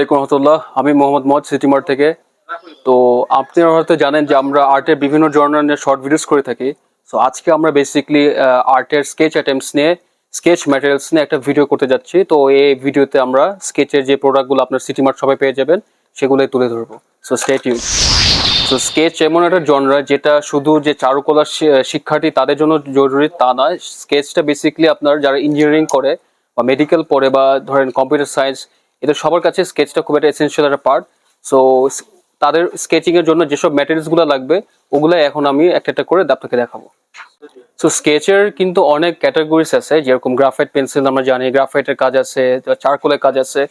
আলাইকুম রহমতুল্লাহ। আমি মোহাম্মদ মহম্মদ সিটিমার থেকে। তো আপনারা হয়তো জানেন যে আমরা আর্টের বিভিন্ন ধরনের শর্ট ভিডিওস করে থাকি। সো আজকে আমরা বেসিকলি আর্টের স্কেচ অ্যাটেম্পস নিয়ে স্কেচ ম্যাটেরিয়ালস নিয়ে একটা ভিডিও করতে যাচ্ছি। তো এই ভিডিওতে আমরা স্কেচের যে প্রোডাক্টগুলো আপনার সিটিমার্ট সবাই পেয়ে যাবেন, সেগুলোই তুলে ধরবো। So state you so sketch এমন একটা জনরা যেটা শুধু যে চারুকলার শিক্ষার্থী তাদের জন্য জরুরি তা নয়। স্কেচটা বেসিক্যালি আপনার যারা ইঞ্জিনিয়ারিং করে বা মেডিকেল পড়ে বা ধরেন কম্পিউটার সায়েন্স এদের সবার কাছে স্কেচটা খুব একটা এসেন্সিয়াল একটা পার্ট সো তাদের স্কেচিং এর জন্য যেসব ম্যাটেরিয়ালসগুলো লাগবে ওগুলো এখন আমি একটা একটা করে আপনাকে দেখাবো। সো স্কেচের কিন্তু অনেক ক্যাটাগরিজ আছে, যেরকম গ্রাফাইট পেন্সিল আমরা জানি গ্রাফাইটের কাজ আছে চারকোলের কাজ আছে।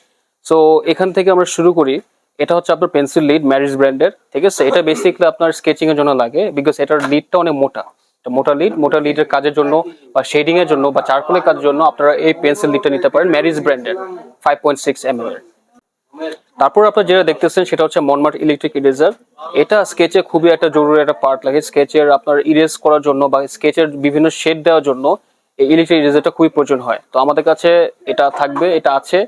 সো এখান থেকে আমরা শুরু করি, এটা হচ্ছে আপনার পেন্সিল লিড ম্যারিজ ব্র্যান্ডের ঠিক আছে? এটা বেসিক্যালি আপনার স্কেচিং এর জন্য লাগে বিকজ এটার লিডটা অনেক মোটা। মোটা লিড মোটা লিডের কাজের জন্য বা শেডিং এর জন্য বা চারকোলের কাজের জন্য আপনারা এই পেন্সিল লিডটা নিতে পারেন ম্যারিজ ব্র্যান্ডের ফাইভ পয়েন্ট সিক্স তারপর আপনারা যেটা দেখতেছেন সেটা হচ্ছে মনমার্ট ইলেকট্রিক ইরেজার এটা স্কেচে খুবই একটা জরুরি একটা পার্ট লাগে। স্কেচের আপনার ইরেজ করার জন্য বা স্কেচের বিভিন্ন শেড দেওয়ার জন্য এই ইলেকট্রিক ইরেজারটা খুবই প্রয়োজন হয়। তো আমাদের কাছে এটা থাকবে, এটা আছে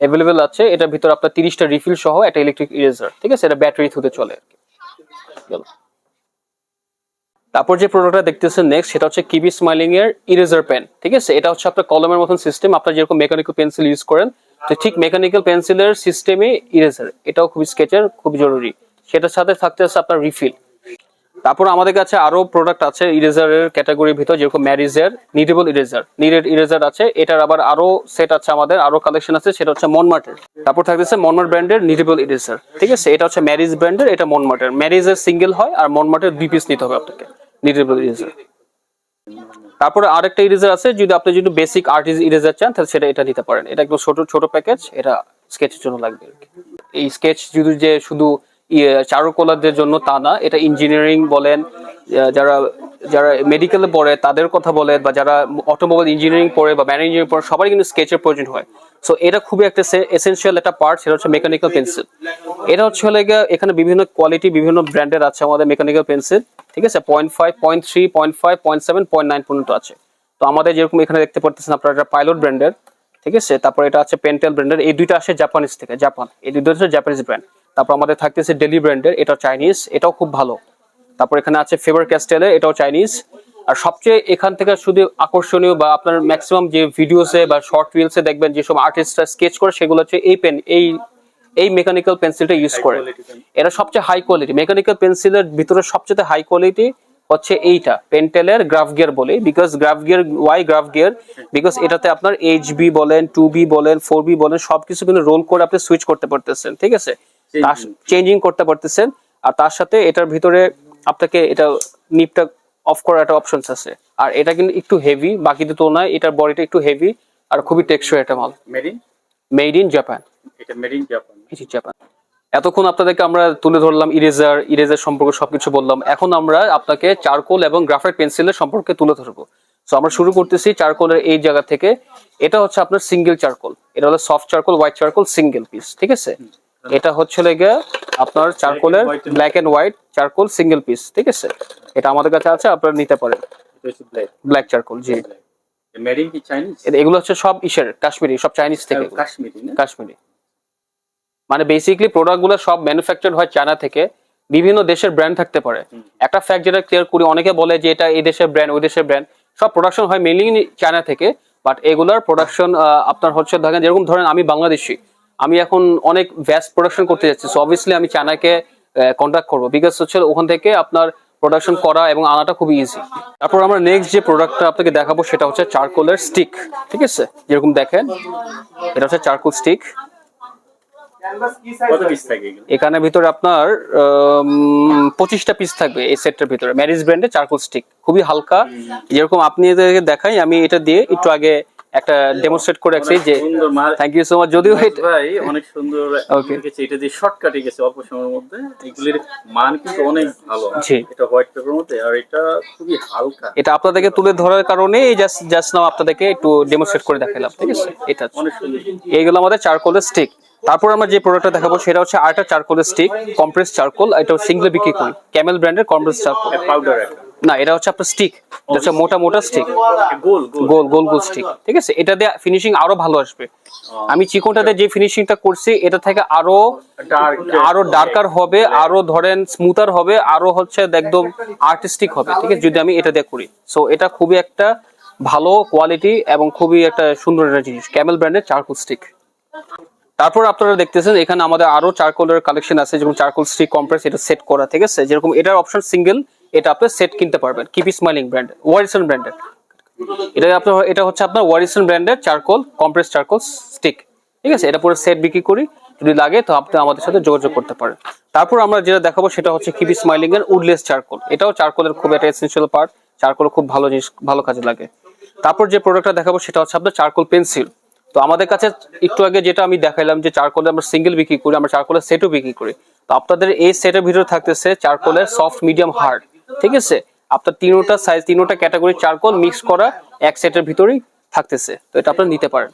অ্যাভেলেবেল আছে। এটার ভিতরে আপনার তিরিশটা রিফিল সহ একটা ইলেকট্রিক ইরেজার ঠিক আছে? এটা ব্যাটারি থ্রুতে চলে আর কি। তারপর যে প্রোডাক্টটা দেখতেছেন নেক্সট সেটা হচ্ছে কিবি স্মাইলিং এর ইরেজার পেন ঠিক আছে? এটা হচ্ছে আপনার কলমের মতন সিস্টেম আপনার যেরকম মেকানিক্যাল পেন্সিল ইউজ করেন, তো ঠিক মেকানিক্যাল পেন্সিলের সিস্টেমে ইরেজার এটাও খুব স্কেচের খুব জরুরি। সেটার সাথে থাকতে আছে আপনার রিফিল তারপর আমাদের কাছে আরও প্রোডাক্ট আছে ইরেজারের ক্যাটাগরির ভিতর, যেরকম ম্যারিজের নিডেবল ইরেজার নিডেড ইরেজার আছে, এটার আবার আরও সেট আছে আমাদের, আরও কালেকশন আছে, সেটা হচ্ছে মনমার্টের তারপর থাকতেছে মনমার্ট ব্র্যান্ডের নিডেবল ইরেজার ঠিক আছে? এটা হচ্ছে ম্যারিজ ব্র্যান্ডের এটা মনমার্টের ম্যারিজের সিঙ্গেল হয় আর মনমার্টের দুই পিস নিতে হবে আপনাকে নিডেবল ইরেজার তারপরে আরেকটা ইরেজার আছে, যদি আপনি যদি বেসিক আর্টিস্ট ইরেজার চান, তাহলে সেটা এটা নিতে পারেন। এটা একদম ছোট ছোট প্যাকেজ এটা স্কেচের জন্য লাগবে। এই স্কেচ যদি যে শুধু চারুকলাদের জন্য তা না, এটা ইঞ্জিনিয়ারিং বলেন যারা যারা মেডিকেলে পড়ে, তাদের কথা বলে বা যারা অটোমোবাইল ইঞ্জিনিয়ারিং পড়ে, বা ম্যানেজিং পড়ে সবাই কিন্তু স্কেচের প্রয়োজন হয়। সো এটা খুবই একটা এসেনশিয়াল একটা পার্ট সেটা হচ্ছে মেকানিক্যাল পেন্সিল এটা হচ্ছে হলে এখানে বিভিন্ন কোয়ালিটি বিভিন্ন ব্র্যান্ডের আছে আমাদের মেকানিক্যাল পেন্সিল ঠিক আছে? Point five point three point five point seven point nine পর্যন্ত আছে। তো আমাদের যেরকম এখানে দেখতে পারতেছেন, আপনারা এটা পাইলট ব্র্যান্ডের ঠিক আছে? তারপর এটা আছে পেন্টেল ব্র্যান্ডের এই দুইটা আসে জাপানিজ থেকে জাপান এই দুইটা হচ্ছে জাপানিজ ব্র্যান্ড তারপর আমাদের থাকতেছে ডেলি ব্র্যান্ডের এটা চাইনিজ এটাও খুব ভালো। তারপর এখানে আছে ফেভার ক্যাস্টেলের এটাও চাইনিজ আর সবচেয়ে এখান থেকে শুধু আকর্ষণীয় বা আপনার ম্যাক্সিমাম যে ভিডিওসে বা শর্ট রিলসে দেখবেন যেসব আর্টিস্টরা স্কেচ করে সেগুলো হচ্ছে এই পেন এই এই মেকানিক্যাল পেন্সিলটা ইউজ করে। এটা সবচেয়ে হাই কোয়ালিটি মেকানিক্যাল পেন্সিলের ভিতরে সবচেয়ে হাই কোয়ালিটি হচ্ছে এইটা পেন্টেলের গ্রাফ গিয়ার বলে। Because graph gear why graph gear because এটাতে আপনার এইচ বি বলেন টু বি বলেন ফোর বি বলেন সবকিছু কিন্তু রোল করে আপনি সুইচ করতে পারতেছেন ঠিক আছে? চেঞ্জিং করতে পারতেছেন। আর তার সাথে এটার ভিতরে আপনাকে এটা নিপটা অফ করার একটা অপশনস আছে। আর এটা কিন্তু একটু হেভি বাকিদের তুলনায় এটার বডিটা একটু হেভি আর খুবই টেকসই একটা মাল। মেরিন মেড ইন জাপান এটা মেরিন জাপান এটি জাপান এতক্ষণ আপনাদেরকে আমরা তুলে ধরলাম ইরেজার ইরেজার সম্পর্কে সবকিছু বললাম। এখন আমরা আপনাকে চারকোল এবং গ্রাফাইট পেন্সিলের সম্পর্কে তুলে ধরবো। সো আমরা শুরু করতেছি চারকোলের এই জায়গা থেকে। এটা হচ্ছে আপনার সিঙ্গেল চারকোল। এটা হলো soft charcoal white charcoal single piece ঠিক আছে? এটা হচ্ছে লেগে আপনার চারকোলের black and white charcoal single piece ঠিক আছে? এটা আমাদের কাছে আছে আপনারা নিতে পারেন। ব্ল্যাক চারকোল জি। এগুলো হচ্ছে সব ইসের কাশ্মীরি সব চাইনিজ থেকে। কাশ্মীরি মানে বেসিক্যালি প্রোডাক্টগুলো সব ম্যানুফ্যাকচার হয় চায়না থেকে। বিভিন্ন দেশের ব্র্যান্ড থাকতে পারে। একটা ফ্যাক্ট যেটা ক্লিয়ার করি অনেকে বলে যে এটা এই দেশের ব্র্যান্ড ওই দেশের ব্র্যান্ড সব প্রোডাকশন হয় মেনলি চায়না থেকে বাট এগুলার প্রোডাকশন আপনার হচ্ছে দেখেন যেরকম ধরেন আমি বাংলাদেশি। আমি এখন অনেক ভ্যাস্ট প্রোডাকশন করতে যাচ্ছি সো অবভিয়াসলি আমি চায়নাকে কন্ট্যাক্ট করব বিকজ হচ্ছে ওখান থেকে আপনার প্রোডাকশন করা এবং আনাটা খুবই ইজি তারপর আমরা নেক্সট যে প্রোডাক্টটা আপনাকে দেখাবো সেটা হচ্ছে চারকোলের স্টিক ঠিক আছে? যেরকম দেখেন এটা হচ্ছে চারকোল স্টিক এখানে ভিতরে আপনার পঁচিশটা পিস থাকবে এই সেটটার ভিতরে। ম্যারিজ ব্র্যান্ডের চারকোল স্টিক খুবই হালকা। যেরকম আপনি এদেরকে দেখাই আমি এটা দিয়ে একটু আগে একটা ডেমোস্ট্রেট করে রাখছি যে থ্যাংক ইউ সো মাচ যদিও ভাই অনেক সুন্দর. লিখেছে এটা দিয়ে শর্টকাটে গেছে অল্প সময়ের মধ্যে। এগুলির মান কিন্তু অনেক ভালো। জি। এটা হোয়াইট পেপার মধ্যে। আর এটা খুবই হালকা। এটা আপনাদেরকে তুলে ধরার কারণে জাস্ট জাস্ট নাও আপনাদেরকে একটু ডেমোস্ট্রেট করে দেখালাম ঠিক আছে? এটা অনেক সুন্দর। এইগুলো আমাদের চারকোলের স্টিক তারপর আমরা যে প্রোডাক্টটা দেখাবো সেটা হচ্ছে আরেকটা চারকোলের স্টিক কম্প্রেস চারকোল এটা সিঙ্গেল বিক্রি করি। ক্যামেল ব্র্যান্ডের কম্প্রেস চারকোল পাউডার একটা। না এটা হচ্ছে আপনার স্টিক হচ্ছে মোটা মোটা স্টিক গোল গোল গোল গোল স্টিক ঠিক আছে? এটা দিয়ে ফিনিশিং আরও ভালো আসবে। আমি চিকনটাতে যে ফিনিশিংটা করছি এটা থেকে আরও আরও ডার্কার হবে আরও ধরেন স্মুথার হবে আরও হচ্ছে একদম আর্টিস্টিক হবে। ঠিক আছে? যদি আমি এটা দিয়ে করি। সো এটা খুবই একটা ভালো কোয়ালিটি এবং খুবই একটা সুন্দর একটা জিনিস। ক্যামেল ব্র্যান্ডের চারকোল স্টিক তারপর আপনারা দেখতেছেন এখানে আমাদের আরও চারকোলের কালেকশন আছে যেমন চারকোল স্টিক কম্প্রেস এটা সেট করা। ঠিক আছে? যেরকম এটার অপশন সিঙ্গেল এটা আপনি সেট কিনতে পারবেন। কিপি স্মাইলিং ব্র্যান্ড ওয়ারিসন ব্র্যান্ডের এটা আপনার, এটা হচ্ছে আপনার ওয়ারিসন ব্র্যান্ডের চারকোল কম্প্রেস চারকোল স্টিক ঠিক আছে? এটা পুরো সেট বিক্রি করি। যদি লাগে তো আপনি আমাদের সাথে যোগাযোগ করতে পারেন। তারপর আমরা যেটা দেখাবো সেটা হচ্ছে কিপি স্মাইলিং এর উডলেস চারকোল এটাও চারকোলের খুব একটা এসেন্সিয়াল পার্ট চারকোল খুব ভালো জিনিস, ভালো কাজে লাগে। তারপর যে প্রোডাক্টটা দেখাবো সেটা হচ্ছে আপনার চারকোল পেন্সিল তো আমাদের কাছে একটু আগে যেটা আমি দেখাইলাম যে চারকোলে আমরা সিঙ্গেল বিক্রি করি, আমরা চারকোলের সেটও বিক্রি করি। তো আপনাদের এই সেটের ভিতরে থাকতেছে চারকোলের সফট মিডিয়াম হার্ড ঠিক আছে? আপনার তিনোটা সাইজ তিনোটা ক্যাটাগরি চারকোল মিক্স করা এক সেটের ভিতরেই থাকতেছে। তো এটা আপনারা নিতে পারেন।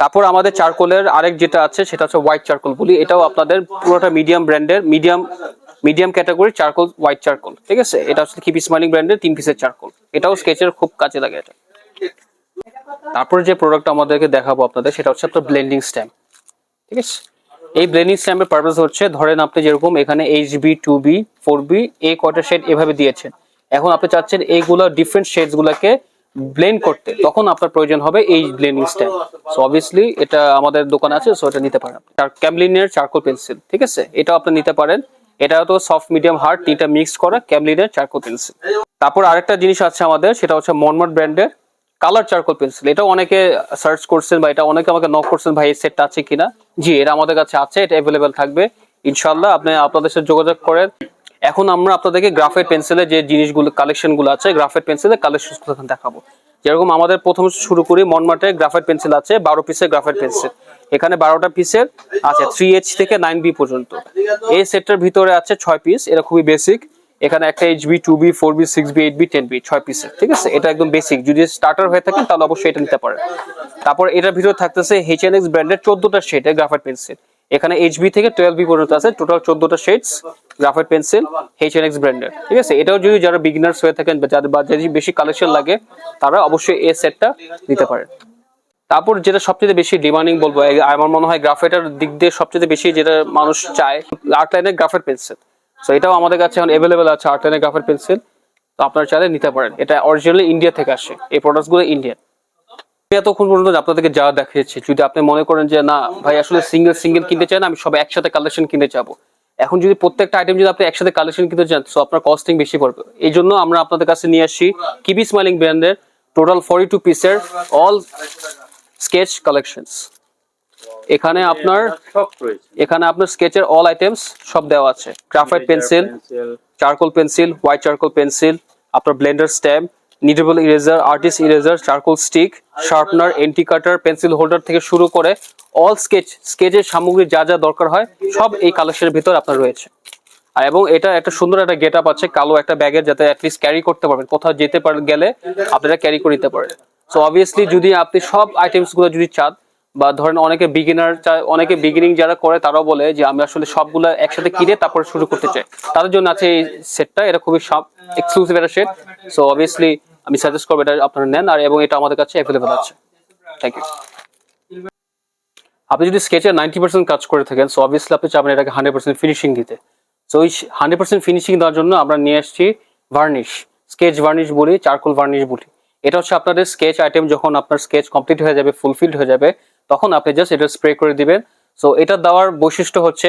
তারপর আমাদের চারকোলের আরেক যেটা আছে, সেটা হচ্ছে হোয়াইট চারকোল বলি। এটাও আপনাদের পুরোটা মিডিয়াম ব্র্যান্ডের medium medium category charcoal white charcoal ঠিক আছে? এটা হচ্ছে কিপি স্মাইলিং ব্র্যান্ডের তিন পিসের চারকোল এটাও স্কেচের খুব কাজে লাগে এটা। তারপর যে প্রোডাক্ট আমাদেরকে দেখাবো আপনাদের, সেটা হচ্ছে আপনার ব্লেন্ডিং স্ট্যাম্প ঠিক আছে? এই ব্লেন্ডিং স্ট্যাম্পের পারপাস হচ্ছে, ধরেন আপনি যেরকম এখানে H B two B four B এই কয়টা শেড এভাবে দিয়েছেন। এখন আপনি চাচ্ছেন এইগুলো ডিফারেন্ট শেডস গুলাকে ব্লেন্ড করতে, তখন আপনার প্রয়োজন হবে এই ব্লেন্ডিং স্ট্যাম্প সো অবভিয়াসলি এটা আমাদের দোকানে আছে সো এটা নিতে পারেন ক্যামলিনের চারকোল পেন্সিল ঠিক আছে? এটাও আপনি নিতে পারেন। এটা তো সফট মিডিয়াম হার্ড তিনটা মিক্স করা ক্যামলিনের চারকোল পেন্সিল তারপর আরেকটা জিনিস আছে আমাদের, সেটা হচ্ছে মনমট ব্র্যান্ডের কালার চারকোল পেন্সিল এটা অনেকে সার্চ করছেন বা এটা অনেকে আমাকে নক করছেন, ভাই, এই সেটটা আছে কিনা? জি, এটা আমাদের কাছে আছে, এটা অ্যাভেলেবেল থাকবে। ইনশাল্লাহ আপনি আপনাদের সাথে যোগাযোগ করেন। এখন আমরা আপনাদেরকে গ্রাফাইট পেন্সিলের যে জিনিসগুলো কালেকশনগুলো আছে গ্রাফাইট পেন্সিলের কালেকশন দেখাবো। যেরকম আমাদের প্রথম শুরু করি মনমার্টে গ্রাফাইট পেন্সিল আছে, বারো পিসের গ্রাফাইট পেন্সিল এখানে বারোটা পিসের আছে থ্রি এইচ থেকে নাইন বি পর্যন্ত। এই সেটটার ভিতরে আছে ছয় পিস এটা খুবই বেসিক এখানে একটা H B two B four B six B eight B ten B ছয় পিসের ঠিক আছে? এটা একদম বেসিক যদি স্টার্টার হয়ে থাকেন তাহলে অবশ্যই এটা নিতে পারেন। তারপর এটার ভিতরে থাকতেছে এইচ এন এক্স ব্র্যান্ডের চোদ্দটা শেড গ্রাফাইট পেন্সিল এখানে এইচ বি থেকে টুয়েলভ বি পর্যন্ত আছে টোটাল চোদ্দটা shades graphite pencil H N X ব্র্যান্ডের ঠিক আছে? এটাও যদি যারা বিগিনার্স হয়ে থাকেন বা যাদের বা যদি বেশি কালেকশন লাগে, তারা অবশ্যই এই সেটটা নিতে পারেন। তারপর যেটা সবচেয়ে বেশি ডিমান্ডিং বলব আমার মনে হয় গ্রাফাইটের দিক দিয়ে সবচেয়ে বেশি যেটা মানুষ চায় আর্ট লাইনের গ্রাফাইট পেন্সিল সো এটাও আমাদের কাছে এখন অ্যাভেলেবেল আছে আর্ট লাইনের গ্রাফাইট পেন্সিল তো আপনারা চাইলে নিতে পারেন। এটা অরিজিনালি ইন্ডিয়া থেকে আসে। এই প্রোডাক্টসগুলো ইন্ডিয়ান এতক্ষণ পর্যন্ত আপনাদেরকে যা দেখিয়েছি, যদি আপনি মনে করেন যে, না, ভাই, আসলে সিঙ্গেল সিঙ্গেল কিনতে চান আমি সব একসাথে কালেকশন কিনতে যাব। এখন যদি প্রত্যেকটা আইটেম যদি আপনি একসাথে কালেকশন কিনতে চান তো আপনার কস্টিং বেশি পড়বে। এই জন্য আমরা আপনাদের কাছে নিয়ে আসছি কিবি স্মাইলিং ব্র্যান্ডের টোটাল ফর্টি টু পিসের অল স্কেচ কালেকশনস এখানে আপনার এখানে আপনার স্কেচের অল আইটেমস সব দেওয়া আছে। Graphite pencil charcoal pencil white charcoal pencil আপনার blender stamp kneadable eraser artist eraser charcoal stick sharpener anti cutter pencil holder থেকে শুরু করে অল স্কেচ স্কেচের সামগ্রী যা যা দরকার হয় সব এই কালেকশনের ভিতর আপনার রয়েছে। আর এবং এটা একটা সুন্দর একটা গেট আপ আছে কালো একটা ব্যাগের যাতে অ্যাটলিস্ট ক্যারি করতে পারবেন। কোথাও যেতে পার গেলে আপনারা ক্যারি করে নিতে পারেন। সো অবভিয়াসলি যদি আপনি সব আইটেমসগুলো যদি চান বা ধরেন অনেকে বিগিনার অনেকে বিগিনিং যারা করে তারাও বলে যে আমি আসলে সবগুলো একসাথে কিনে তারপর শুরু করতে চাই। তাদের জন্য আছে এই সেটটা এটা খুবই সব এক্সক্লুসিভ একটা সেট সো অবভিয়াসলি আমি সাজেস্ট করব এটা আপনারা নেন আর এবং এটা আমাদের কাছে অ্যাভেলেবেল আছে। থ্যাংক ইউ আপনি যদি স্কেচে নাইনটি পার্সেন্ট কাজ করে থাকেন সো অবভিয়াসলি আপনি চাবেন এটাকে হান্ড্রেড পার্সেন্ট ফিনিশিং দিতে। সো ওই হান্ড্রেড পার্সেন্ট ফিনিশিং দেওয়ার জন্য আমরা নিয়ে আসছি ভার্নিশ স্কেচ ভার্নিশ বলি চারকোল ভার্নিশ বলি। এটা হচ্ছে আপনাদের স্কেচ আইটেম যখন আপনার স্কেচ কমপ্লিট হয়ে যাবে ফুলফিলড হয়ে যাবে তখন আপনি জাস্ট এটা স্প্রে করে দিবেন। সো এটা দেওয়ার বৈশিষ্ট্য হচ্ছে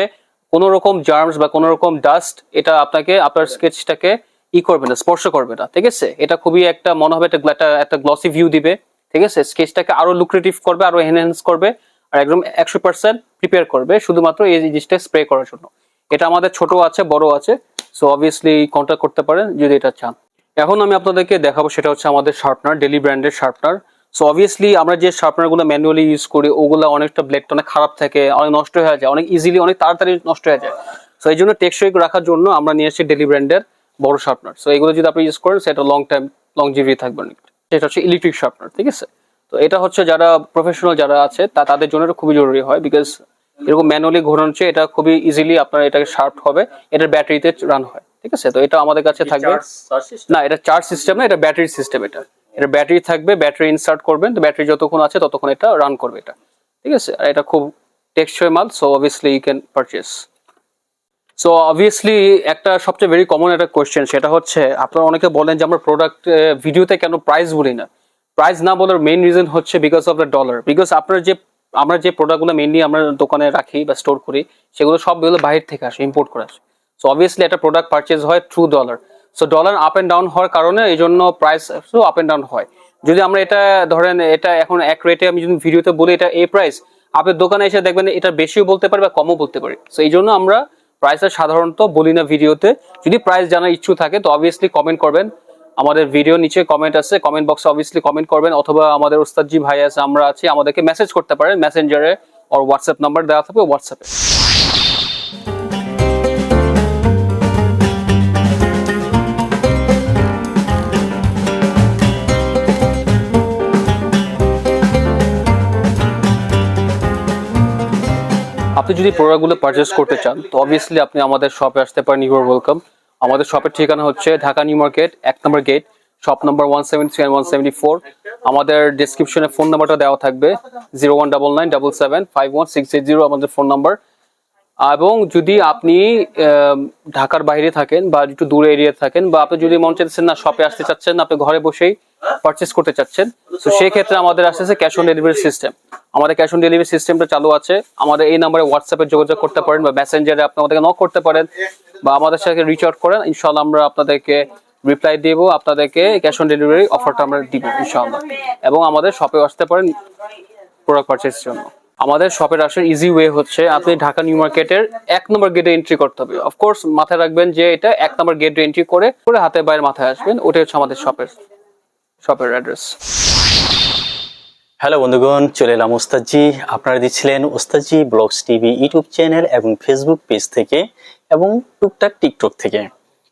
কোনো রকম জার্মস বা কোনো রকম ডাস্ট এটা আপনাকে আপনার স্কেচটাকে ই করবে না স্পর্শ করবে না ঠিক আছে? এটা খুবই একটা মনে হবে একটা একটা- গ্লসি ভিউ দিবে ঠিক আছে? স্কেচটাকে আরও লুক্রেটিভ করবে আরও এনহ্যান্স করবে আর একদম একশো পার্সেন্ট প্রিপেয়ার করবে শুধুমাত্র এই জিনিসটা স্প্রে করার জন্য। এটা আমাদের ছোট আছে বড় আছে সো অবভিয়াসলি কন্ট্যাক্ট করতে পারেন যদি এটা চান। এখন আমি আপনাদেরকে দেখাবো সেটা হচ্ছে আমাদের শার্পনার ডেলি ব্র্যান্ডের শার্পনার সো অবভিয়াসলি আমরা যে শার্পনারগুলো ম্যানুয়ালি ইউজ করি ওগুলো অনেকটা ব্লেডটা অনেক খারাপ থাকে অনেক নষ্ট হয়ে যায় অনেক ইজিলি অনেক তাড়াতাড়ি নষ্ট হয়ে যায়। সো এই জন্য টেকসই রাখার জন্য আমরা নিয়ে এসেছি ডেলি ব্র্যান্ডের বড় শার্পনার সো এগুলো যদি আপনি ইউজ করেন সেটা লং টাইম লং জিবি থাকবে অনেক। সেটা হচ্ছে ইলেকট্রিক শার্পনার ঠিক আছে? তো এটা হচ্ছে যারা প্রফেশনাল যারা আছে তা তাদের জন্য এটা খুবই জরুরি হয় বিকজ এরকম ম্যানুয়ালি ঘোরানো হচ্ছে এটা খুবই ইজিলি আপনার এটাকে শার্প হবে এটার ব্যাটারিতে রান হয় ঠিক আছে? তো এটা আমাদের কাছে থাকবে। না এটা চার্জ সিস্টেম না এটা ব্যাটারি সিস্টেম এটা। এটা ব্যাটারি থাকবে, ব্যাটারি ইনসার্ট করবেন, তো ব্যাটারি যতক্ষণ আছে ততক্ষণ এটা রান করবে এটা। ঠিক আছে? আর এটা খুব টেক্সচয় মাল so obviously you can purchase so obviously একটা সবচেয়ে ভেরি কমন একটা কোয়েশ্চেন সেটা হচ্ছে, আপনারা অনেকে বলেন যে আমরা প্রোডাক্ট ভিডিওতে কেন প্রাইস বলি না? প্রাইস না বলার মেইন রিজন হচ্ছে because of the dollar because আপনার যে, আমরা যে প্রোডাক্টগুলো মেইনলি আমরা দোকানে রাখি বা স্টোর করি, সেগুলো সবগুলো বাইরে থেকে আসে ইম্পোর্ট করে আসে। সো অবভিয়াসলি একটা প্রোডাক্ট পারচেজ হয় through dollar so dollar up and down হওয়ার কারণে এই জন্য প্রাইস আপ অ্যান্ড ডাউন হয়। যদি আমরা এটা ধরেন, এটা এখন এক রেটে আমি যদি ভিডিওতে বলি, এটা এই প্রাইস আপনার দোকানে এসে দেখবেন এটা বেশিও বলতে পারি বা কমও বলতে পারি। সো এই জন্য আমরা প্রাইসটা সাধারণত বলি না ভিডিওতে। যদি প্রাইস জানার ইচ্ছু থাকে, তো অবভিয়াসলি কমেন্ট করবেন। আমাদের ভিডিও নিচে কমেন্ট আছে কমেন্ট বক্সে অবভিয়াসলি কমেন্ট করবেন। অথবা আমাদের ওস্তাদজি ভাই আছে, আমরা আছি, আমাদেরকে মেসেজ করতে পারেন। মেসেঞ্জারে ওর হোয়াটসঅ্যাপ নাম্বার দেওয়া থাকবে হোয়াটসঅ্যাপে আপনি যদি প্রোডাক্টগুলো পারচেস করতে চান, তো অবভিয়াসলি আপনি আমাদের শপে আসতে পারেন ইউ আর ওয়েলকাম আমাদের শপের ঠিকানা হচ্ছে ঢাকা নিউ মার্কেট, এক number gate shop number one seven three one seventy four আমাদের ডিসক্রিপশনে ফোন নাম্বারটা দেওয়া থাকবে zero one double nine double seven five one six eight zero আমাদের ফোন নাম্বার এবং যদি আপনি ঢাকার বাইরে থাকেন বা একটু দূরে এরিয়া থাকেন, বা আপনি যদি মন চাচ্ছেন না শপে আসতে চাচ্ছেন, আপনি ঘরে বসেই পারচেস করতে চাচ্ছেন তো সেই ক্ষেত্রে আমাদের আসতেছে ক্যাশ অন ডেলিভারি সিস্টেম আমাদের ক্যাশ অন ডেলিভারি সিস্টেমটা চালু আছে। আমাদের এই নাম্বারে হোয়াটসঅ্যাপে যোগাযোগ করতে পারেন বা মেসেঞ্জারে আপনি আমাদেরকে নক করতে পারেন বা আমাদের সাথে রিচ আউট করেন। ইনশাল্লাহ আমরা আপনাদেরকে রিপ্লাই দিব আপনাদেরকে ক্যাশ অন ডেলিভারি অফারটা আমরা দিব ইনশাআল্লাহ। এবং আমাদের শপে আসতে পারেন প্রোডাক্ট পারচেসের জন্য। আমাদের শপের আসার ইজি ওয়ে হচ্ছে আপনি ঢাকা নিউ মার্কেটের এক নম্বর গেটে এন্ট্রি করতে হবে। অফকোর্স মাথায় রাখবেন যে এটা এক নম্বর গেটে এন্ট্রি করে করে হাতে বাইরে মাথায় আসবেন ওটাই হচ্ছে আমাদের শপের শপের অ্যাড্রেস হ্যালো বন্ধুগণ, চলে এলাম ওস্তাদজি। আপনারা দিচ্ছিলেন Ustadji blogs TV YouTube channel এবং ফেসবুক পেজ থেকে এবং টুকটাক টিকটক থেকে।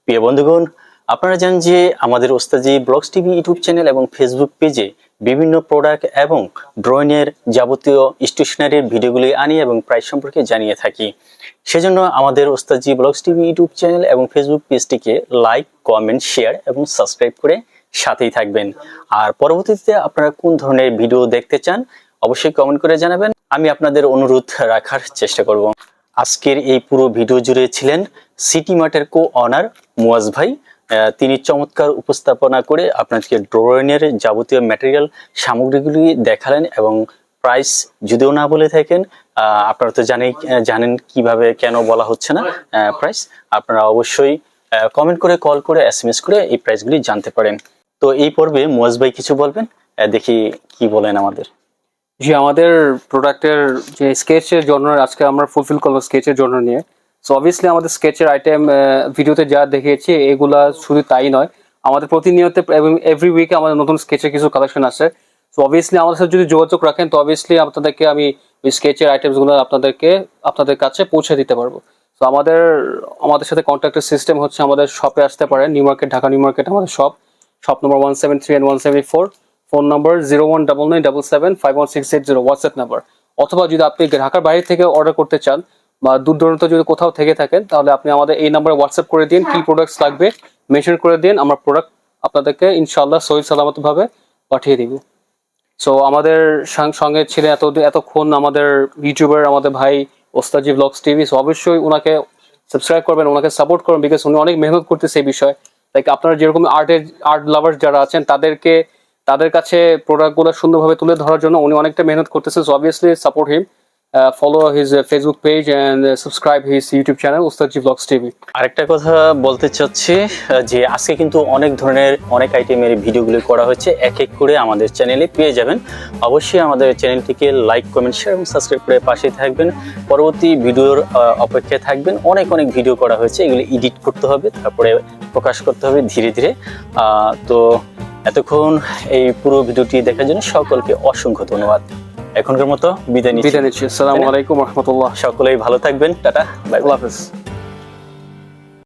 প্রিয় বন্ধুগণ, আপনারা জানেন যে আমাদের Ustadji blogs TV YouTube channel এবং ফেসবুক পেজে বিভিন্ন প্রোডাক্ট এবং ড্রয়িংয়ের যাবতীয় স্টেশনারির ভিডিওগুলি আনি এবং প্রাইস সম্পর্কে জানিয়ে থাকি। সেজন্য আমাদের Ustadji blogs TV YouTube channel এবং ফেসবুক পেজটিকে লাইক কমেন্ট শেয়ার এবং সাবস্ক্রাইব করে সাথেই থাকবেন। আর পরবর্তীতে আপনারা কোন ধরনের ভিডিও দেখতে চান, অবশ্যই কমেন্ট করে জানাবেন। আমি আপনাদের অনুরোধ রাখার চেষ্টা করব। আজকের এই পুরো ভিডিও জুড়ে ছিলেন সিটি মার্টের কো অনার মুয়াজ ভাই। তিনি চমৎকার উপস্থাপনা করে আপনাদেরকে ড্রয়িংয়ের যাবতীয় ম্যাটেরিয়াল সামগ্রীগুলি দেখালেন এবং প্রাইস যদিও না বলে থাকেন আপনারা তো জানেই জানেন কীভাবে কেন বলা হচ্ছে না প্রাইস আপনারা অবশ্যই কমেন্ট করে কল করে এস করে এই প্রাইসগুলি জানতে পারেন। তো এই পর্বে মুয়াজ ভাই কিছু বলবেন? দেখি কি বলেন আমাদের। জি, আমাদের প্রোডাক্টের যে স্কেচের জন্য, আজকে আমরা ফুলফিল করব স্কেচের জন্য নিয়ে। সো অবভিয়াসলি আমাদের স্কেচের আইটেম ভিডিওতে যা দেখিয়েছি, এগুলা শুধু তাই নয়। আমাদের প্রতিনিয়ত এভরি উইকে আমাদের নতুন স্কেচের কিছু কালেকশন আছে সো অবভিয়াসলি আমাদের সাথে যদি যোগাযোগ রাখেন, তো অবভিয়াসলি আপনাদেরকে আমি ওই স্কেচের আইটেমসগুলো আপনাদেরকে, আপনাদের কাছে পৌঁছে দিতে পারব। তো আমাদের আমাদের সাথে কন্ট্যাক্টের সিস্টেম হচ্ছে আমাদের শপে আসতে পারেন New Market Dhaka New Market আমাদের shop shop number one seven three and one seven four phone number zero one double nine double seven five one six eight zero WhatsApp number অথবা যদি আপনি ঢাকার বাইরে থেকে অর্ডার করতে চান বা দূর দূরান্ত যদি কোথাও থেকে থাকেন তাহলে আপনি আমাদের এই নাম্বারে হোয়াটসঅ্যাপ করে দিন কি প্রোডাক্টস লাগবে মেনশন করে দিন আমরা প্রোডাক্ট আপনাদেরকে ইনশাআল্লাহ সহি সালামত ভাবে পাঠিয়ে দিব। সো আমাদের সঙ্গে ছিলেন এত এতক্ষণ আমাদের ইউটিউবার আমাদের ভাই ওস্তাজি ব্লগস টিভি সো অবশ্যই ওনাকে সাবস্ক্রাইব করবেন ওনাকে সাপোর্ট করবেন বিকজ উনি অনেক মেহনত করতেছে এই বিষয়ে। লাইক আপনারা যেরকম আর্টের আর্ট লাভার যারা আছেন, তাদেরকে, তাদের কাছে প্রোডাক্টগুলো সুন্দরভাবে তুলে ধরার জন্য উনি অনেকটা মেহনত করতেছেন so obviously support him follow his Facebook page and subscribe his YouTube channel Ustadji blogs TV আরেকটা কথা বলতে চাচ্ছি যে আজকে কিন্তু অনেক ধরনের, অনেক আইটেমের ভিডিওগুলো করা হচ্ছে, এক এক করে আমাদের চ্যানেলে পেয়ে যাবেন। অবশ্যই আমাদের চ্যানেলটিকে লাইক কমেন্ট শেয়ার এবং সাবস্ক্রাইব করে পাশে থাকবেন। পরবর্তী ভিডিওর অপেক্ষায় থাকবেন। অনেক অনেক ভিডিও করা হয়েছে, এগুলো এডিট করতে হবে, তারপরে প্রকাশ করতে হবে ধীরে ধীরে। তো এতক্ষণ এই পুরো ভিডিওটি দেখার জন্য সকলকে অসংখ্য ধন্যবাদ। এখনকার মতো বিদায় নিচ্ছি। বিদায় নিচ্ছি। আসসালামু আলাইকুম রহমতুল্লাহ। সকলেই ভালো থাকবেন। টাটা বাই আল্লাহ হাফিজ।